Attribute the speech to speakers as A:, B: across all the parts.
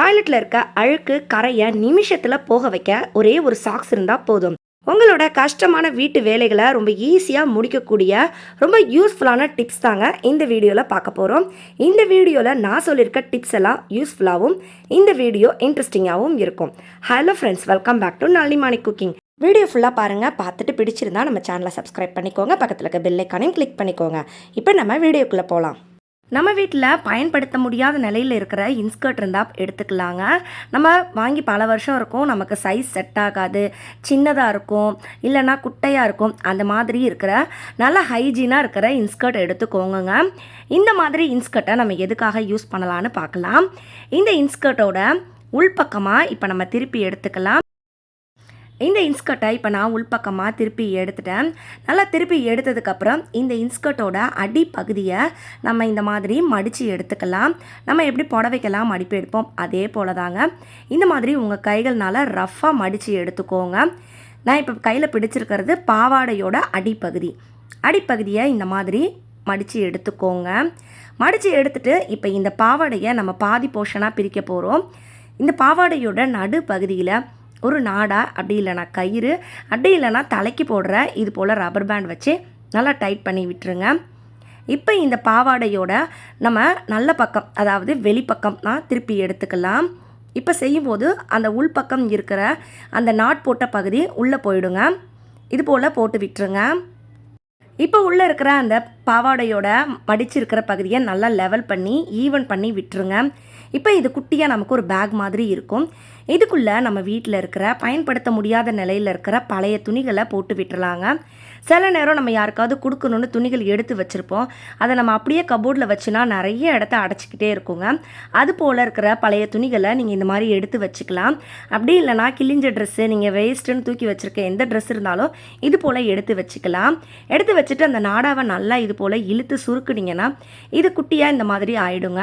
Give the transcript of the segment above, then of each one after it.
A: டாய்லெட்டில் இருக்க அழுக்கு கரையை நிமிஷத்தில் போக வைக்க ஒரே ஒரு சாக்ஸ் இருந்தால் போதும். உங்களோட கஷ்டமான வீட்டு வேலைகளை ரொம்ப ஈஸியாக முடிக்கக்கூடிய ரொம்ப யூஸ்ஃபுல்லான டிப்ஸ் தாங்க இந்த வீடியோவில் பார்க்க போகிறோம் இந்த வீடியோவில் நான் சொல்லியிருக்க டிப்ஸ் எல்லாம் யூஸ்ஃபுல்லாகவும் இந்த வீடியோ இன்ட்ரெஸ்டிங்காகவும் இருக்கும். Hello friends welcome back to Nallimani cooking video ஃபுல்லாக பாருங்கள் பார்த்துட்டு பிடிச்சிருந்தா நம்ம சேனலை சப்ஸ்கிரைப் பண்ணிக்கோங்க பக்கத்தில் இருக்க பெல்லைக்கானையும் கிளிக் பண்ணிக்கோங்க. இப்போ நம்ம வீடியோக்குள்ளே போகலாம் நம்ம வீட்டில் பயன்படுத்த முடியாத நிலையில் இருக்கிற இன்ஸ்கர்ட் இருந்தால் எடுத்துக்கலாங்க. நம்ம வாங்கி பல வருஷம் இருக்கும் நமக்கு சைஸ் செட் ஆகாது சின்னதாக இருக்கும் இல்லைன்னா குட்டையாக இருக்கும் அந்த மாதிரி இருக்கிற நல்ல ஹைஜீனாக இருக்கிற இன்ஸ்கர்ட் எடுத்துக்கோங்க இந்த மாதிரி இன்ஸ்கர்ட்டை நம்ம எதுக்காக யூஸ் பண்ணலான்னு பார்க்கலாம். இந்த இன்ஸ்கர்ட்டோட உள்பக்கமாக இப்போ நம்ம திருப்பி எடுத்துக்கலாம். இந்த இன்ஸ்கர்ட்டை இப்போ நான் உள்பக்கமாக திருப்பி எடுத்துட்டேன். நல்லா திருப்பி எடுத்ததுக்கப்புறம் இந்த இன்ஸ்கர்ட்டோட அடிப்பகுதியை நம்ம இந்த மாதிரி மடித்து எடுத்துக்கலாம். நம்ம எப்படி புடவைக்கெல்லாம் மடிப்பு எடுப்போம்? அதே போல தாங்க இந்த மாதிரி உங்கள் கைகள்னால் ரஃப்பாக மடித்து எடுத்துக்கோங்க. நான் இப்போ கையில் பிடிச்சிருக்கிறது பாவாடையோட அடிப்பகுதி. அடிப்பகுதியை இந்த மாதிரி மடித்து எடுத்துக்கோங்க. மடித்து எடுத்துட்டு இப்போ இந்த பாவாடையை நம்ம பாதி போர்ஷனாக பிரிக்க போகிறோம் இந்த பாவாடையோட நடு பகுதியில் ஒரு நாடா அப்படி இல்லைனா கயிறு அப்படி இல்லைனா தலைக்கு போடுற இது போல் ரப்பர் பேண்ட் வச்சு நல்லா டைட் பண்ணி விட்டுருங்க. இப்போ இந்த பாவாடையோட நம்ம நல்ல பக்கம் அதாவது வெளிப்பக்கம் தான் திருப்பி எடுத்துக்கலாம். இப்போ செய்யும்போது அந்த உள்பக்கம் இருக்கிற அந்த நாட் போட்ட பகுதி உள்ளே போயிடுங்க. இது போல் போட்டு விட்டுருங்க. இப்போ உள்ளே இருக்கிற அந்த பாவாடையோட மடிச்சிருக்கிற பகுதியை நல்லா லெவல் பண்ணி ஈவன் பண்ணி விட்டுருங்க. இப்போ இது குட்டியாக நமக்கு ஒரு பேக் மாதிரி இருக்கும். இதுக்குள்ளே நம்ம வீட்டில் இருக்கிற பயன்படுத்த முடியாத நிலையில் இருக்கிற பழைய துணிகளை போட்டு விட்டுறலாங்க. சில நேரம் நம்ம யாருக்காவது கொடுக்கணுன்னு துணிகள் எடுத்து வச்சுருப்போம். அதை நம்ம அப்படியே கபோர்டில் வச்சுனா நிறைய இடத்த அடைச்சிக்கிட்டே இருக்குங்க. அது போல் இருக்கிற பழைய துணிகளை நீங்கள் இந்த மாதிரி எடுத்து வச்சுக்கலாம். அப்படி இல்லைனா கிழிஞ்ச ட்ரெஸ்ஸு நீங்கள் வேஸ்ட்டுன்னு தூக்கி வச்சுருக்க எந்த ட்ரெஸ் இருந்தாலும் இது போல் எடுத்து வச்சுக்கலாம். எடுத்து வச்சுட்டு அந்த நாடாவை நல்லா இது போல் இழுத்து சுருக்குனீங்கன்னா இது குட்டியாக இந்த மாதிரி ஆயிடுங்க.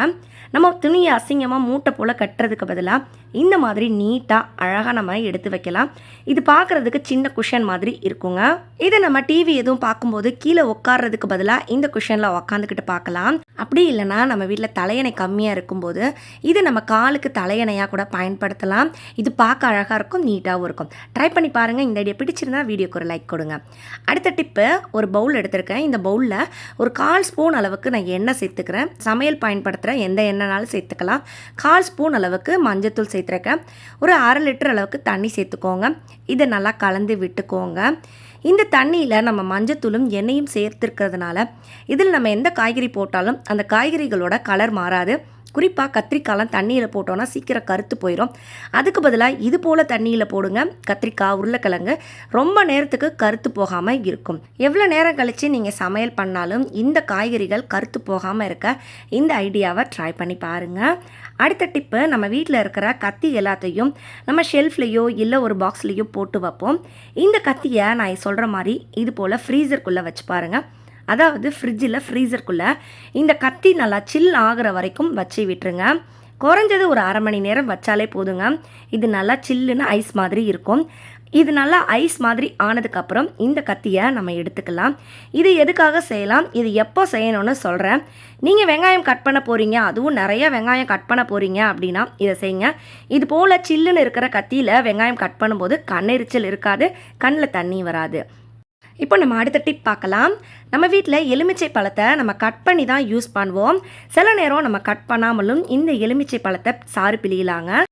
A: நம்ம துணியை அசிங்கமாக மூட்டை போல் கட்டுறதுக்கு பதிலாக இந்த மாதிரி நீட்டாக அழகாக நம்ம எடுத்து வைக்கலாம். இது பார்க்குறதுக்கு சின்ன குஷன் மாதிரி இருக்குங்க. இதை நம்ம டிவி எதுவும் பார்க்கும்போது கீழே உட்கார்றதுக்கு பதிலாக இந்த குஷனில் உக்காந்துக்கிட்டு பார்க்கலாம் அப்படி இல்லைன்னா நம்ம வீட்டில் தலையணை கம்மியாக இருக்கும்போது இது நம்ம காலுக்கு தலையணையாக கூட பயன்படுத்தலாம். இது பார்க்க அழகாக இருக்கும் நீட்டாகவும் இருக்கும். ட்ரை பண்ணி பாருங்கள் இந்த ஐடியா பிடிச்சிருந்தா வீடியோக்கு ஒரு லைக் கொடுங்க. அடுத்த டிப்பு ஒரு பவுல் எடுத்திருக்கேன். இந்த பவுலில் ஒரு கால் ஸ்பூன் அளவுக்கு நான் எண்ணெய் சேர்த்துக்கிறேன். சமையல் பயன்படுத்துகிற எந்த எண்ணெய் என்னனாலும் சேர்த்துக்கலாம். கால் ஸ்பூன் அளவுக்கு மஞ்சத்தூள் சேர்த்துருக்கேன். ஒரு அரை லிட்டர் அளவுக்கு தண்ணி சேர்த்துக்கோங்க. இதை நல்லா கலந்து விட்டுக்கோங்க. இந்த தண்ணியில் நம்ம மஞ்சத்தூளும் எண்ணெயும் சேர்த்துருக்கிறதுனால இதில் நம்ம எந்த காய்கறி போட்டாலும் அந்த காய்கறிகளோட கலர் மாறாது. குறிப்பாக கத்திரிக்காய்லாம் தண்ணியில் போட்டோன்னா சீக்கிரம் கருத்து போயிடும் அதுக்கு பதிலாக இது போல் தண்ணியில் போடுங்க. கத்திரிக்காய் உருளைக்கிழங்கு ரொம்ப நேரத்துக்கு கருத்து போகாமல் இருக்கும். எவ்வளோ நேரம் கழித்து நீங்கள் சமையல் பண்ணாலும் இந்த காய்கறிகள் கருத்து போகாமல் இருக்க இந்த ஐடியாவை ட்ரை பண்ணி பாருங்கள் அடுத்த டிப்பு நம்ம வீட்டில் இருக்கிற கத்தி எல்லாத்தையும் நம்ம ஷெல்ஃப்லேயோ இல்லை ஒரு பாக்ஸ்லேயோ போட்டு வைப்போம். இந்த கத்தியை நான் சொல்கிற மாதிரி இது போல் ஃப்ரீசருக்குள்ளே வச்சு பாருங்கள் அதாவது ஃப்ரிட்ஜில் ஃப்ரீசருக்குள்ளே இந்த கத்தி நல்லா சில் ஆகிற வரைக்கும் வச்சு விட்டுருங்க. குறைஞ்சது ஒரு அரை மணி நேரம் வச்சாலே போதுங்க. இது நல்லா சில்லுன்னு ஐஸ் மாதிரி இருக்கும். இது நல்லா ஐஸ் மாதிரி ஆனதுக்கப்புறம் இந்த கத்தியை நம்ம எடுத்துக்கலாம். இது எதுக்காக செய்யலாம்? இது எப்போ செய்யணும்னு சொல்கிறேன் நீங்கள் வெங்காயம் கட் பண்ண போகிறீங்க அதுவும் நிறைய வெங்காயம் கட் பண்ண போகிறீங்க அப்படின்னா இதை செய்யுங்க. இது போல் சில்லுன்னு இருக்கிற கத்தியில் வெங்காயம் கட் பண்ணும்போது கண்ணெரிச்சல் இருக்காது கண்ணில் தண்ணி வராது. இப்போ நம்ம அடுத்த டிப் பார்க்கலாம். நம்ம வீட்டில் எலுமிச்சை பழத்தை நம்ம கட் பண்ணி தான் யூஸ் பண்ணுவோம். சில நேரம் நம்ம கட் பண்ணாமலும் இந்த எலுமிச்சை பழத்தை சாறு பிழியலாங்க.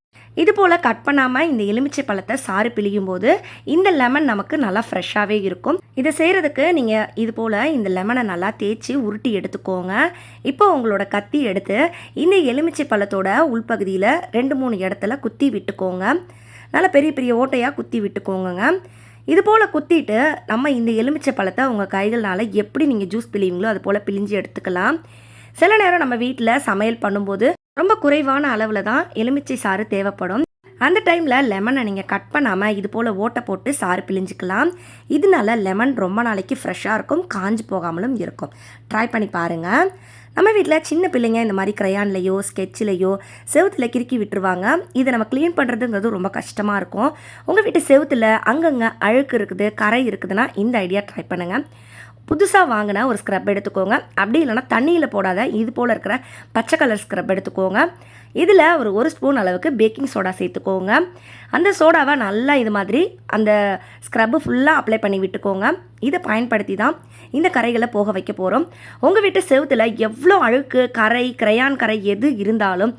A: இது போல் கட் பண்ணாமல் இந்த எலுமிச்சை பழத்தை சாறு பிழியும் போது இந்த லெமன் நமக்கு நல்லா ஃப்ரெஷ்ஷாகவே இருக்கும். இதை செய்கிறதுக்கு நீங்கள் இது போல் இந்த லெமனை நல்லா தேய்ச்சி உருட்டி எடுத்துக்கோங்க. இப்போ உங்களோட கத்தி எடுத்து இந்த எலுமிச்சை பழத்தோட உள்பகுதியில் ரெண்டு மூணு இடத்துல குத்தி விட்டுக்கோங்க. நல்லா பெரிய பெரிய ஓட்டையாக குத்தி விட்டுக்கோங்க இது போல் குத்திட்டு நம்ம இந்த எலுமிச்சை பழத்தை உங்கள் கைகள்னால எப்படி நீங்கள் ஜூஸ் பிழிவீங்களோ அது போல் பிழிஞ்சு எடுத்துக்கலாம். சில நேரம் நம்ம வீட்டில் சமையல் பண்ணும்போது ரொம்ப குறைவான அளவில் தான் எலுமிச்சை சாறு தேவைப்படும். அந்த டைமில் லெமனை நீங்கள் கட் பண்ணாமல் இது போல் ஓட்டை போட்டு சாறு பிழிஞ்சிக்கலாம். இதனால லெமன் ரொம்ப நாளைக்கு ஃப்ரெஷ்ஷாக இருக்கும் காஞ்சு போகாமலும் இருக்கும். ட்ரை பண்ணி பாருங்கள் நம்ம வீட்டில் சின்ன பிள்ளைங்க இந்த மாதிரி க்ரையான்லையோ ஸ்கெட்சிலையோ செவுத்தில் கிறுக்கி விட்டுருவாங்க. இதை நம்ம க்ளீன் பண்ணுறதுங்கிறது ரொம்ப கஷ்டமாக இருக்கும். உங்கள் வீட்டு செவுத்தில் அங்கங்கே அழுக்கு இருக்குது கரை இருக்குதுன்னா இந்த ஐடியா ட்ரை பண்ணுங்கள் புதுசாக வாங்கினா ஒரு ஸ்க்ரப் எடுத்துக்கோங்க. அப்படி இல்லைன்னா தண்ணியில் போடாத இது போல் இருக்கிற பச்சை கலர் ஸ்க்ரப் எடுத்துக்கோங்க. இதில் ஒரு ஒரு ஸ்பூன் அளவுக்கு பேக்கிங் சோடா சேர்த்துக்கோங்க. அந்த சோடாவை நல்லா இது மாதிரி அந்த ஸ்க்ரப்பு ஃபுல்லாக அப்ளை பண்ணி விட்டுக்கோங்க. இதை பயன்படுத்தி தான் இந்த கரைகளை போக வைக்க போகிறோம் உங்கள் வீட்டு செவத்தில் எவ்வளோ அழுக்கு கரை கிரையான் கரை எது இருந்தாலும்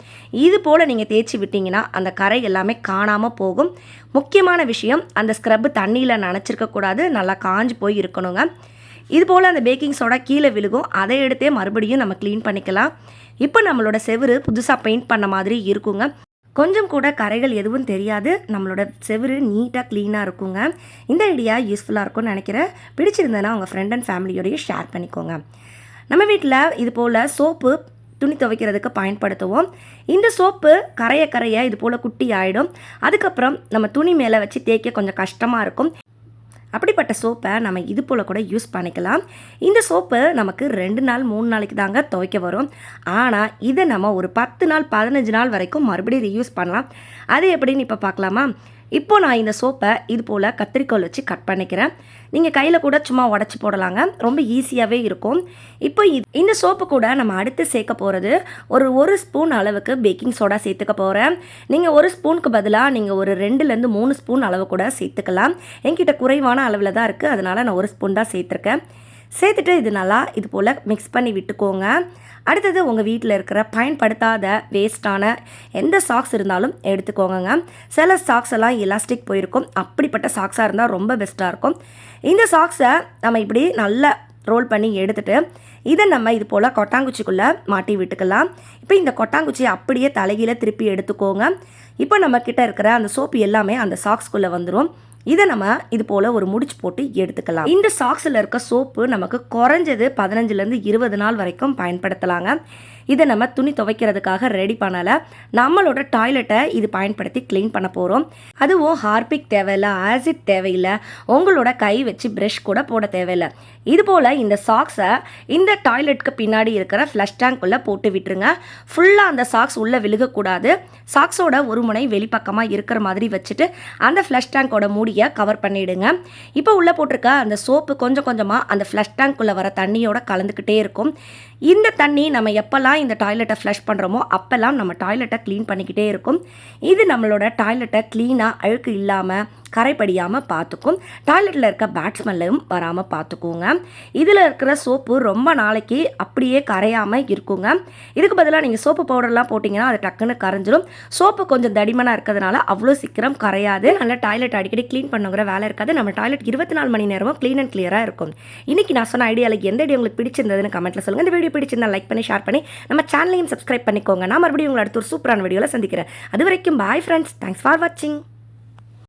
A: இது போல் நீங்கள் தேய்ச்சி விட்டிங்கன்னா அந்த கரை எல்லாமே காணாமல் போகும். முக்கியமான விஷயம் அந்த ஸ்க்ரப்பு தண்ணியில் நனைச்சிருக்கக்கூடாது நல்லா காஞ்சு போய் இருக்கணுங்க. இது போல் அந்த பேக்கிங் சோடா கீழே விழுகும். அதை எடுத்தே மறுபடியும் நம்ம க்ளீன் பண்ணிக்கலாம். இப்போ நம்மளோட செவுரு புதுசாக பெயிண்ட் பண்ண மாதிரி இருக்குங்க. கொஞ்சம் கூட கரைகள் எதுவும் தெரியாது. நம்மளோட செவுரு நீட்டாக க்ளீனாக இருக்குங்க. இந்த ஐடியா யூஸ்ஃபுல்லாக இருக்கும்னு நினைக்கிறேன். பிடிச்சிருந்தேன்னா உங்கள் ஃப்ரெண்ட் அண்ட் ஃபேமிலியோடய ஷேர் பண்ணிக்கோங்க. நம்ம வீட்டில் இது போல் சோப்பு துணி துவைக்கிறதுக்கு பயன்படுத்துவோம். இந்த சோப்பு கரைய கரைய இது போல் குட்டி ஆகிடும் அதுக்கப்புறம் நம்ம துணி மேலே வச்சு தேய்க்க கொஞ்சம் கஷ்டமாக இருக்கும். அப்படிப்பட்ட சோப்பை நம்ம இது போல் கூட யூஸ் பண்ணிக்கலாம். இந்த சோப்பு நமக்கு ரெண்டு நாள் மூணு நாளைக்கு தாங்க துவைக்க வரும். ஆனால் இதை நம்ம ஒரு பத்து நாள் பதினஞ்சு நாள் வரைக்கும் மறுபடியும் ரீயூஸ் பண்ணலாம். அது எப்படின்னு இப்போ பார்க்கலாமா? இப்போ நான் இந்த சோப்பை இது போல் கத்திரிக்கோல் வச்சு கட் பண்ணிக்கிறேன். நீங்கள் கையில் கூட சும்மா உடச்சி போடலாங்க. ரொம்ப ஈஸியாகவே இருக்கும். இப்போ இது இந்த சோப்பு கூட நம்ம அடுத்து சேர்க்க போகிறது ஒரு ஒரு ஸ்பூன் அளவுக்கு பேக்கிங் சோடா சேர்த்துக்க போகிறேன் நீங்கள் ஒரு ஸ்பூனுக்கு பதிலாக நீங்கள் ஒரு ரெண்டுலேருந்து மூணு ஸ்பூன் அளவு கூட சேர்த்துக்கலாம். என்கிட்ட குறைவான அளவில் தான் இருக்குது அதனால் நான் ஒரு ஸ்பூன் தான் சேர்த்துருக்கேன். சேர்த்துட்டு இது நல்லா இது போல் மிக்ஸ் பண்ணி விட்டுக்கோங்க. அடுத்தது உங்கள் வீட்டில் இருக்கிற பயன்படுத்தாத வேஸ்ட்டான எந்த சாக்ஸ் இருந்தாலும் எடுத்துக்கோங்க சில சாக்ஸ் எல்லாம் எலாஸ்டிக் போயிருக்கும். அப்படிப்பட்ட சாக்ஸாக இருந்தால் ரொம்ப பெஸ்ட்டாக இருக்கும். இந்த சாக்ஸை நம்ம இப்படி நல்லா ரோல் பண்ணி எடுத்துட்டு இதை நம்ம இது போல் கொட்டாங்குச்சிக்குள்ளே மாட்டி விட்டுக்கலாம். இப்போ இந்த கொட்டாங்குச்சியை அப்படியே தலைகீழ திருப்பி எடுத்துக்கோங்க. இப்போ நம்ம கிட்ட இருக்கிற அந்த சோப்பு எல்லாமே அந்த சாக்ஸ்குள்ளே வந்துடும் இதை நம்ம இது போல் ஒரு முடிச்சு போட்டு எடுத்துக்கலாம். இந்த சாக்ஸில் இருக்க சோப்பு நமக்கு குறைஞ்சது பதினஞ்சுலேருந்து இருபது நாள் வரைக்கும் பயன்படுத்தலாங்க. இதை நம்ம துணி துவைக்கிறதுக்காக ரெடி பண்ணலை. நம்மளோட டாய்லெட்டை இது பயன்படுத்தி க்ளீன் பண்ண போகிறோம் அதுவும் ஹார்பிக் தேவையில்லை ஆசிட் தேவையில்லை. உங்களோட கை வச்சு ப்ரஷ் கூட போட தேவையில்லை. இதுபோல் இந்த சாக்ஸை இந்த டாய்லெட்க்கு பின்னாடி இருக்கிற ஃப்ளஷ் டேங்க்குள்ளே போட்டு விட்டுருங்க. ஃபுல்லாக அந்த சாக்ஸ் உள்ளே விழுகக்கூடாது. சாக்ஸோட ஒரு முனை வெளிப்பக்கமாக இருக்கிற மாதிரி வச்சுட்டு அந்த ஃப்ளஷ் டேங்கோட மூடியை கவர் பண்ணிவிடுங்க இப்போ உள்ளே போட்டிருக்க அந்த சோப்பு கொஞ்சம் கொஞ்சமாக அந்த ஃப்ளஷ் டேங்க்குள்ளே வர தண்ணியோட கலந்துக்கிட்டே இருக்கும். இந்த தண்ணி நம்ம எப்போல்லாம் இந்த டாய்லெட்டை ஃப்ளஷ் பண்ணுறோமோ அப்போல்லாம் நம்ம டாய்லெட்டை க்ளீன் பண்ணிக்கிட்டே இருக்கும். இது நம்மளோட டாய்லெட்டை க்ளீனாக அழுக்கு இல்லாமல் கரைப்படியாமல் பார்த்துக்கும் டாய்லெட்டில் இருக்க பேட்ஸ்மெல்லையும் வராமல் பார்த்துக்குங்க இதில் இருக்கிற சோப்பு ரொம்ப நாளைக்கு அப்படியே கரையாமல் இருக்குங்க. இதுக்கு பதிலாக நீங்கள் சோப்பு பவுடர்லாம் போட்டிங்கன்னா அது டக்குன்னு கரைஞ்சிடும் சோப்பு கொஞ்சம் தடிமனாக இருக்கிறதுனால அவ்வளோ சீக்கிரம் கரையாது. நல்லா டாய்லெட் அடிக்கடி க்ளீன் பண்ணுங்கிற வேலை இருக்காது. நம்ம டாய்லெட் இருபத்தி நாலு மணி நேரமும் க்ளீன் அண்ட் கிளியராக இருக்கும். இன்றைக்கி நான் சொன்ன ஐடியாவில் எந்த ஐடியா உங்களுக்கு பிடிச்சிருந்ததுன்னு கமெண்ட்டில் சொல்லுங்கள் இந்த வீடியோ பிடிச்சிருந்தா லைக் பண்ணி ஷேர் பண்ணி நம்ம சேனலையும் சப்ஸ்கிரைப் பண்ணிக்கோங்க. நான் மறுபடியும் உங்களை அடுத்த ஒரு சூப்பரான வீடியோவில் சந்திக்கிறேன். அது வரைக்கும் பாய் ஃப்ரெண்ட்ஸ் தேங்க்ஸ் ஃபார் வாட்சிங்